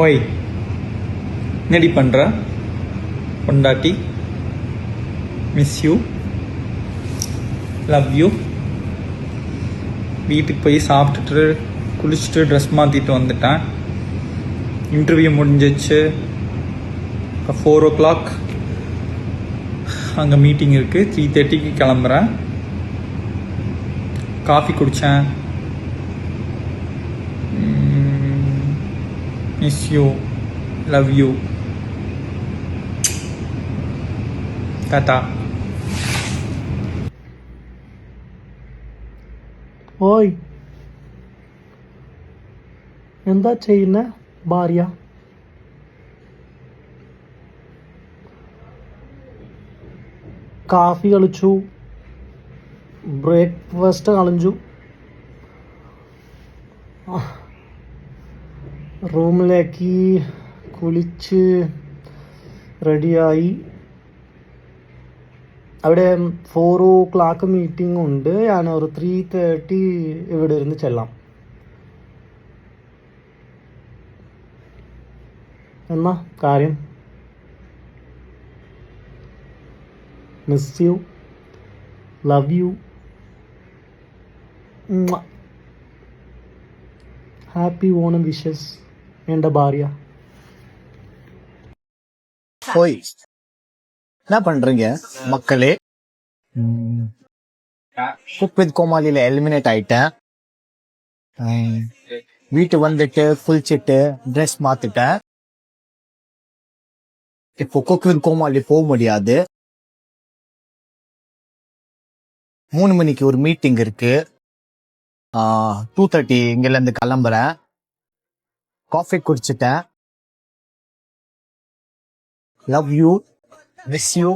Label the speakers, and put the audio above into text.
Speaker 1: ஓய் என்னடி பண்ணுற பொண்டாட்டி மிஸ் யூ லவ் யூ வீட்டுக்கு போய் சாப்பிட்டுட்டு குளிச்சுட்டு ட்ரெஸ் மாற்றிட்டு வந்துட்டேன். இன்டர்வியூ முடிஞ்சிச்சு. இப்போ ஃபோர் ஓ கிளாக் அங்கே மீட்டிங் இருக்குது த்ரீ தேர்ட்டிக்கு கிளம்புறேன். காஃபி குடித்தேன் miss you love you tata
Speaker 2: ഓയ്. എന്താ ചെയ്യുന്ന ഭാര്യ? കാഫി കളിച്ചു. ബ്രേക്ക്ഫാസ്റ്റ് കളിച്ചു റൂമിലേക്ക് കുളിച്ച് റെഡിയായി. അവിടെ ഫോർ ഓ ക്ലാക്ക് മീറ്റിംഗ് ഉണ്ട്. ഞാൻ ഒരു ത്രീ തേർട്ടി ഇവിടെ ഇരുന്ന് ചെല്ലാം. എന്നാ കാര്യം? Miss you love you happy Onam wishes എൻ്റെ ഭാര്യ
Speaker 3: ஓய் என்ன பண்றீங்க மக்களே குக் வித் கோமாளியில எலிமினேட் ஆயிட்டேன் உம், வீட்டு வந்துட்டு குளிச்சிட்டு ட்ரெஸ் மாத்திட்டேன் இப்போ குக் வித் கோமாளி போக முடியாது மூணு மணிக்கு ஒரு மீட்டிங் இருக்கு டூ தேர்ட்டி இங்கல இருந்து கிளம்புறேன் coffee குடிச்சிட்டேன். Love you miss you